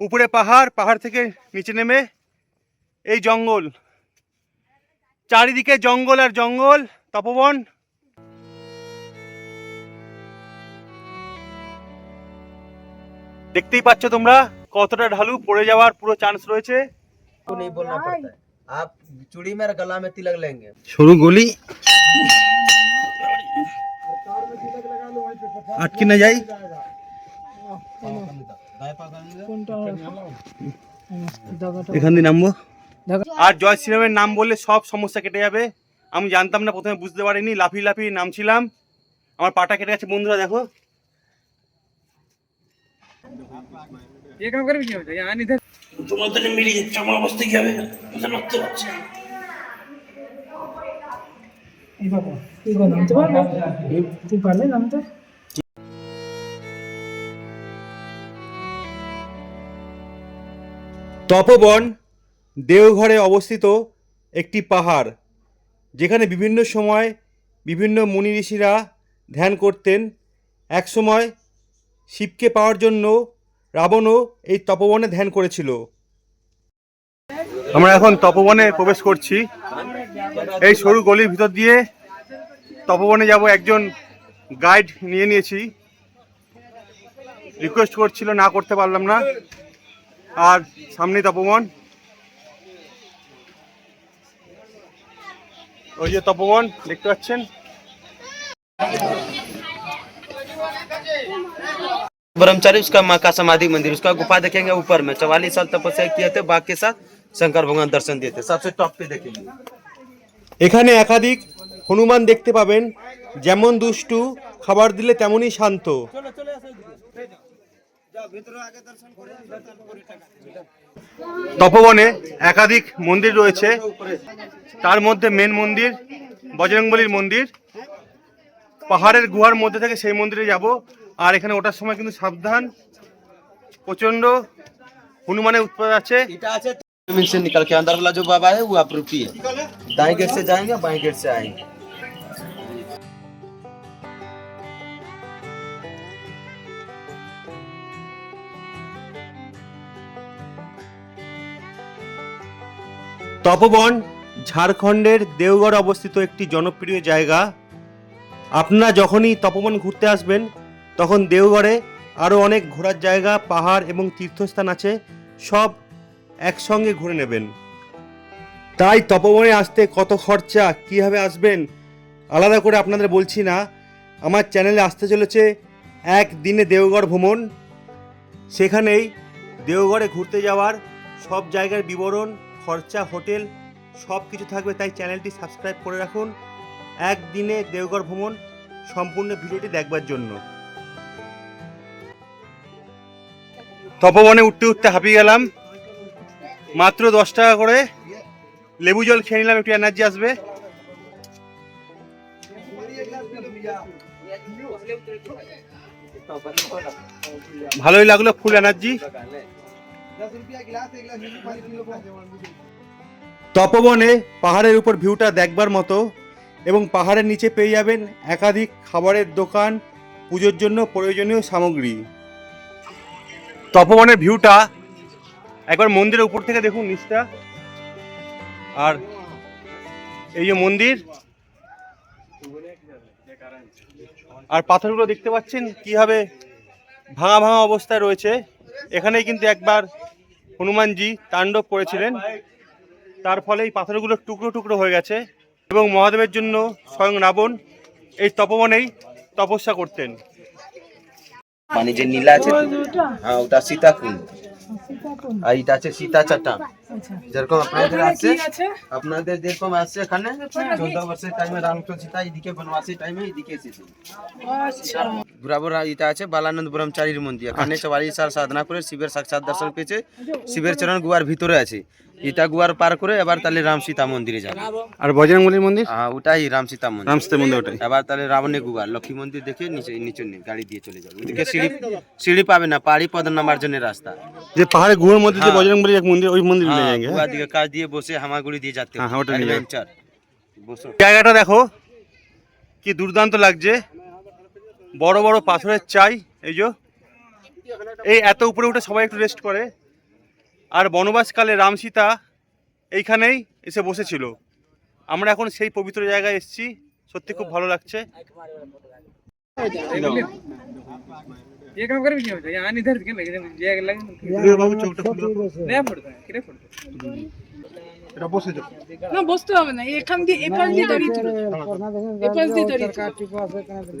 উপরে পাহাড় পাহাড় থেকে নিচে নেমে এই জঙ্গল চারিদিকে জঙ্গল আর জঙ্গল তপবন দেখতেই পাচ্ছ তোমরা কতটা ঢালু পড়ে যাওয়ার পুরো চান্স রয়েছে को नहीं बोलना पड़ता है आप चूड़ी में और गला में तिलक लेंगे সরু গলি আটকে না যাই এখান দিয়ে নামবো? আর জয় শ্রীরামের নাম বললে সব সমস্যা কেটে যাবে। আমি জানতাম না প্রথমে বুঝতে পারিনি লাফি লাফিয়ে নামছিলাম। আমার পাটা কেটে গেছে বন্ধুরা দেখো। তোমাদের মিলিয়ে যাচ্ছে আমার অবস্থা কি হবে? নড়তে পারছি না। তুই পারলে নামতে? তপবন দেওঘরে অবস্থিত একটি পাহাড়, যেখানে বিভিন্ন সময় বিভিন্ন মুনি ঋষিরা ধ্যান করতেন। একসময় শিবকে পাওয়ার জন্য রাবণও এই তপবনে ধ্যান করেছিল। আমরা এখন তপবনে প্রবেশ করছি। এই সরু গলির ভিতর দিয়ে তপবনে যাব একজন গাইড নিয়ে নিয়েছি। রিকোয়েস্ট করছিল, না করতে পারলাম না। আর সামনে তপবন ওই যে তপবন দেখতে পাচ্ছেন ब्रह्मचारी उसका माँ का समाधि मंदिर उसका गुफा देखेंगे ऊपर में चवालीस साल तपस्या किए थे बाघ के साथ शंकर भगवान दर्शन दिए थे सबसे टॉप पे देखेंगे এখানে একাধিক হনুমান দেখতে পাবেন যেমন দুষ্টু খাবার দিলে তেমনই শান্ত তপবনে একাধিক মন্দির রয়েছে তার মধ্যে মেন মন্দির বজরংবলীর মন্দির পাহাড়ের গুহার মধ্যে থেকে সেই মন্দিরে যাব আর এখানে ওঠার সময় কিন্তু সাবধান প্রচণ্ড হনুমানের উৎপাদ আছে जमीन से निकल के अंदर वाला जो बाबा है वो आप रुकिए दाएं गेट से जाएंगे बाएं गेट से आएंगे তপবন, ঝাড়খণ্ডের দেওগড় অবস্থিত একটি জনপ্রিয় জায়গা। আপনারা যখনই তপবন ঘুরতে আসবেন, তখন দেওগড়ে আরও অনেক ঘোরার জায়গা, পাহাড় এবং তীর্থস্থান আছে, সব একসঙ্গে ঘুরে নেবেন। তাই তপবনে আসতে কত খরচা, কীভাবে আসবেন, আলাদা করে আপনাদের বলছি না। আমার চ্যানেলে আসতে চলেছে এক দিনে দেওগড় ভ্রমণ। সেখানেই দেওগড়ে ঘুরতে যাওয়ার সব জায়গার বিবরণ খরচা, হোটেল সব কিছু থাকবে, তাই চ্যানেলটি সাবস্ক্রাইব করে রাখুন। একদিনে দেওগড় ভ্রমণ সম্পূর্ণ ভিডিওটি দেখবার জন্য। তপবনে উঠতে উঠতে হাঁপিয়ে গেলাম। মাত্র দশ টাকা করে লেবু জল খেয়ে নিলাম, একটু এনার্জি আসবে। ভালোই লাগল ফুল এনার্জি তপবনে পাহাড়ের উপর ভিউটা দেখবার মতো এবং পাহাড়ের নিচে পেয়ে যাবেন একাধিক খাবারের দোকান, পুজোর জন্য প্রয়োজনীয় সামগ্রী। তপবনের ভিউটা একবার মন্দিরের উপর থেকে দেখুন নিচটা। আর এই যে মন্দির, আর পাথরগুলো দেখতে পাচ্ছেন কীভাবে ভাঙা ভাঙা অবস্থায় রয়েছে। এখানেই কিন্তু একবার হনুমানজি তাণ্ডব করেছিলেন। তার ফলে এই পাথরগুলো টুকরো টুকরো হয়ে গেছে এবং মহাদেবের জন্য স্বয়ং রাবণ এই তপবনেই তপস্যা করতেন। মানে যে নীলা আছে ওটা হ্যাঁ ওটা সীতা কুণ্ড সীতাকুণ্ড। আর এটা আছে সীতা চাটা আচ্ছা যেরকম আপনাদের আছে আপনাদের যেরকম আসছে এখানে চোদ্দ বছরের টাইমে রামকৃষ্ণ সীতা এদিকে বনবাসী টাইমে এদিকে এসেছে। আচ্ছা। বরাবর এটা আছে বালানন্দ ব্রহ্মচারীর মন্দির। এখানে চুয়াল্লিশ সাল সাধনা করে শিবের সাক্ষাৎ দর্শন পেয়েছে। শিবের চরণ গুয়ার ভিতরে আছে। এটা গুয়ার পার করে এবার তাহলে রাম সীতা মন্দিরে যাবে। আর বজরংবলীর মন্দির? হ্যাঁ ওটাই রাম সীতা মন্দির। রামসীতা মন্দির ওটাই। এবার তাহলে রাবণে গুয়ার লক্ষ্মী মন্দির দেখে নিচে নিচে নিয়ে গাড়ি দিয়ে চলে যাবে। ওদিকে সিঁড়ি সিঁড়ি পাবে না পাহাড়ি পদ নামার জন্য রাস্তা। যে পাহাড়ে গুহার মধ্যে যে হ্যাঁ। বজরংবলীর এক মন্দির ওই মন্দির নিয়ে হ্যাঁ যাएंगे গুয়া দিকে কাজ দিয়ে বসে হামাগুড়ি দিয়ে যাতে হ্যাঁ, হ্যাঁ, ওটা নিয়ে যাবে। বসো। জায়গাটা দেখো কি দুর্দান্ত লাগছে। বড় বড় পাথরের চাই এই যে। এই এত উপরে উঠে সবাই একটু রেস্ট করে। আর বনবাসকালে রাম সীতা এইখানেই এসে বসেছিল। আমরা এখন সেই পবিত্র জায়গায় এসছি। সত্যি খুব ভালো লাগছে। এটা বসে না বসতে হবে না এখান দিয়ে দিয়ে দাঁড়িয়ে দিয়ে দাঁড়িয়ে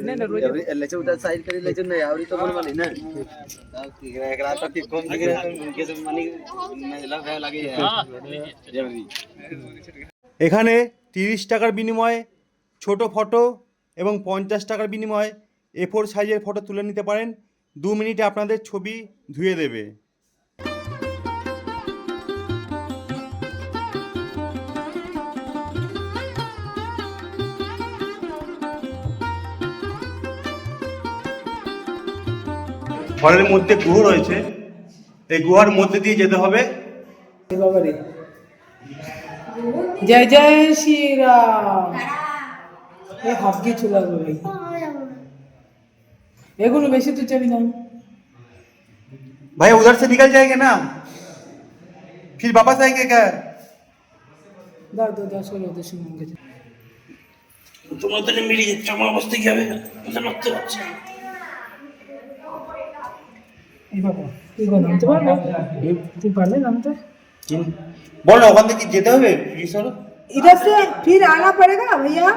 না না রোজ সাইড করে না আউরি তো না? কম দিকে মানে লাগে এখানে তিরিশ টাকার বিনিময়ে ছোট ফটো এবং পঞ্চাশ টাকার বিনিময়ে এ ফোর সাইজের ফটো তুলে নিতে পারেন। দু মিনিটে আপনাদের ছবি ধুয়ে দেবে। ঘরের মধ্যে গুহ রয়েছে এই গুহার মধ্যে দিয়ে যেতে হবে বাবারে জয় জয় শ্রীরাম এ হাত দিয়ে চলে আসবে ভাই এগুলো বেশি তো চাবি না भाई उधर से निकल जाएंगे ना फिर वापस आएंगे क्या দাও দাও দাও সরে ওদের সঙ্গে গেছে তোমার তো মিলিয়ে যাচ্ছে আমার অবস্থা কি হবে নড়তে পারছে এই বাবা তুই কোন নামতে পারবে তুই পারলে নামতে বল না ওখান থেকে যেতে হবে রিসোর্ট इधर से फिर आना पड़ेगा भैया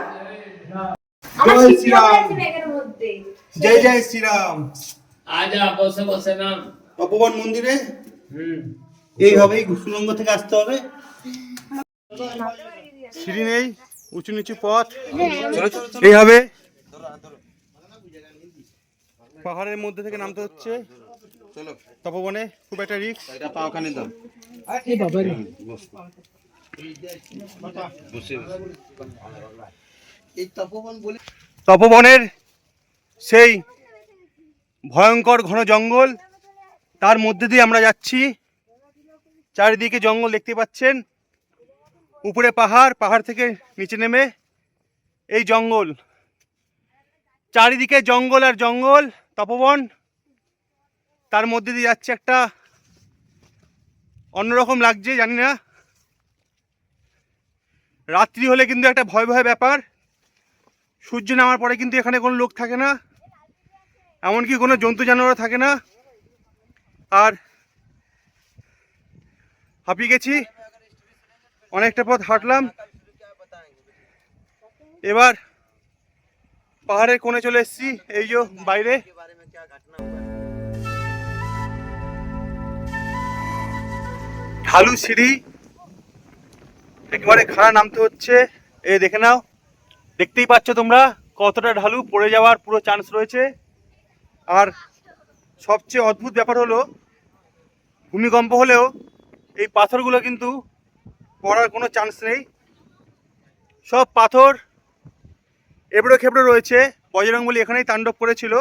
জয় শ্রীরাম জয় জয় শ্রীরাম आजा बसे बसे नाम তপবন মন্দিরে এইভাবেই সুরঙ্গ থেকে আসতে হবে সিঁড়ি নেই উঁচু নিচু পথ এইভাবে পাহাড়ের মধ্যে থেকে নামতে হচ্ছে চলো তপবনে খুব একটা রিক্স তপবনের সেই ভয়ঙ্কর ঘন জঙ্গল তার মধ্যে দিয়ে আমরা যাচ্ছি। চারিদিকে জঙ্গল দেখতে পাচ্ছেন। উপরে পাহাড় পাহাড় থেকে নিচে নেমে এই জঙ্গল। চারিদিকে জঙ্গল আর জঙ্গল তপবন। তার মধ্যে দিয়ে যাচ্ছে একটা অন্যরকম লাগছে, জানি না। রাত্রি হলে কিন্তু একটা ভয় ভয় ব্যাপার। সূর্য নামার পরে কিন্তু এখানে কোনো লোক থাকে না, এমনকি কোনো জন্তু জানোয়ার থাকে না। আর হাঁপিয়ে গেছি, অনেকটা পথ হাঁটলাম। এবার পাহাড়ের কোণে চলে এসেছি, এই যে বাইরে। ঢালু সিঁড়ি। একেবারে খাড়া নামতে হচ্ছে। এ, দেখে নাও। দেখতেই পাচ্ছ তোমরা কতটা ঢালু পড়ে যাওয়ার পুরো চান্স রয়েছে। আর সবচেয়ে অদ্ভুত ব্যাপার হলো, ভূমিকম্প হলেও এই পাথরগুলো কিন্তু পড়ার কোনো চান্স নেই। সব পাথর এবড়ো খেবড়ো রয়েছে। বজরংবলী এখানেই তাণ্ডব করেছিল।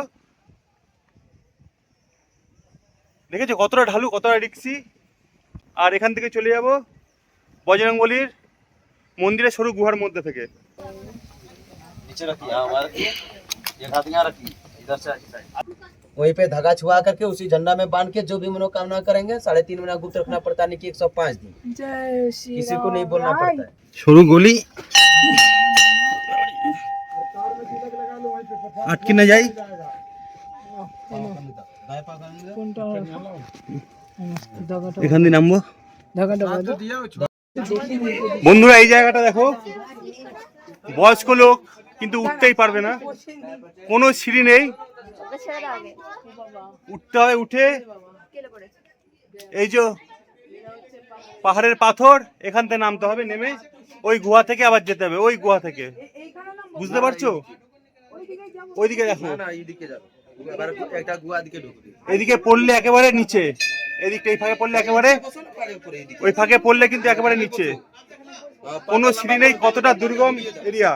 দেখেছ কতটা ঢালু, কতটা রিক্সি? আর এখান থেকে চলে যাব বজরংবলীর মন্দিরের সরু গুহার মধ্যে থেকে नीचे रखिए हाँ वहाँ रखिए एक हाथ यहाँ रखिए इधर से आगे साइड वहीं पे धागा छुआ करके उसी झंडा में बांध के जो भी मनोकामना करेंगे साढ़े तीन महीना गुप्त रखना पड़ता है नहीं कि एक सौ पाँच दिन जय श्री किसी को नहीं बोलना पड़ता है সরু গলি আটকে না যাই কোনটা দাগাটা এখান দিয়ে নামবো। বন্ধুরা এই জায়গাটা দেখো। বয়স্ক লোক কিন্তু উঠতেই পারবে না। কোনো সিঁড়ি নেই। উঠতে হয় উঠে। এই যে পাহাড়ের পাথর এখান থেকে নামতে হবে নেমে। ওই গুহা থেকে আবার যেতে হবে ওই গুহা থেকে। বুঝতে পারছ? ওইদিকে দেখো। না না এইদিকে যাবে। এবার একটা গুয়া দিকে ঢুকবে। এদিকে পড়লে একেবারে নিচে। এদিকটা এই ফাঁকে পড়লে একেবারে ওই ফাঁকে পড়লে কিন্তু একেবারে কোনো সিঁড়ি নেই কতটা দুর্গম এরিয়া।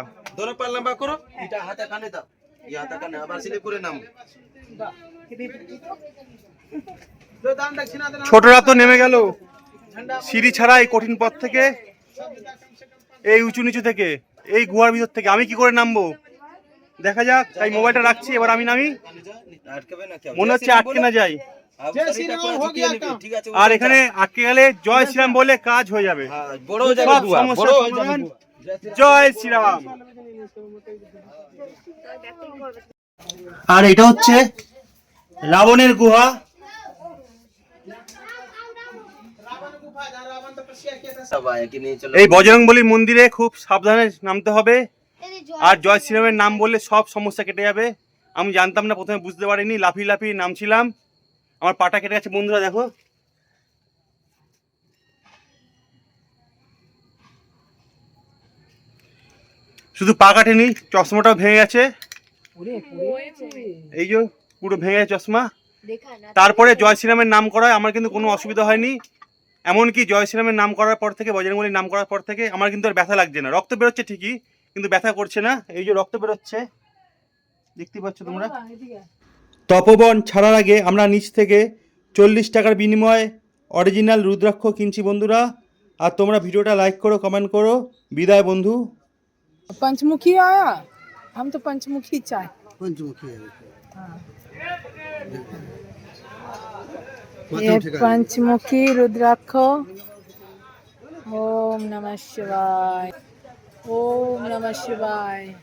ছোটরা তো নেমে গেল। সিঁড়ি ছাড়া এই কঠিন পথ থেকে এই উঁচু নিচু থেকে এই গুহার ভিতর থেকে। আমি কি করে নামবো? দেখা যাক তাই মোবাইলটা রাখছি এবার আমি নামি। মনে হচ্ছে আটকে না যাই। আর এখানে আটকে গেলে জয় শ্রীরাম বলে কাজ হয়ে যাবে। জয় শ্রীরাম। আর এটা হচ্ছে রাবণের গুহা। এই বজরং মন্দিরে খুব সাবধানে নামতে হবে। আর জয় শ্রীরামের নাম বললে সব সমস্যা কেটে যাবে। আমি জানতাম না প্রথমে বুঝতে পারিনি লাফি লাফিয়ে নামছিলাম। আমার পাটা কেটে গেছে বন্ধুরা দেখো। শুধু পা কাটেনি চশমাটাও ভেঙে গেছে। এই যে পুরো ভেঙে গেছে চশমা। তারপরে জয় শ্রীরামের নাম করায় আমার কিন্তু কোনো অসুবিধা হয়নি। এমনকি জয় শ্রীরামের নাম করার পর থেকে বজরংবলীর নাম করার পর থেকে আমার কিন্তু আর ব্যথা লাগছে না। রক্ত বেরোচ্ছে ঠিকই কিন্তু ব্যথা করছে না। এই যে রক্ত বেরোচ্ছে দেখতে পাচ্ছ তোমরা? তপবন ছাড়ার আগে আমরা নিচ থেকে চল্লিশ টাকার বিনিময়ে অরিজিনাল রুদ্রাক্ষ কিনছি বন্ধুরা আর তোমরা ভিডিওটা লাইক করো কমেন্ট করো বিদায় বন্ধু पंचमुखी आया हम तो पंचमुखी चाय हाँ। ये पंचमुखी रुद्राक्ष ओम नमः शिवाय ओम नमः शिवाय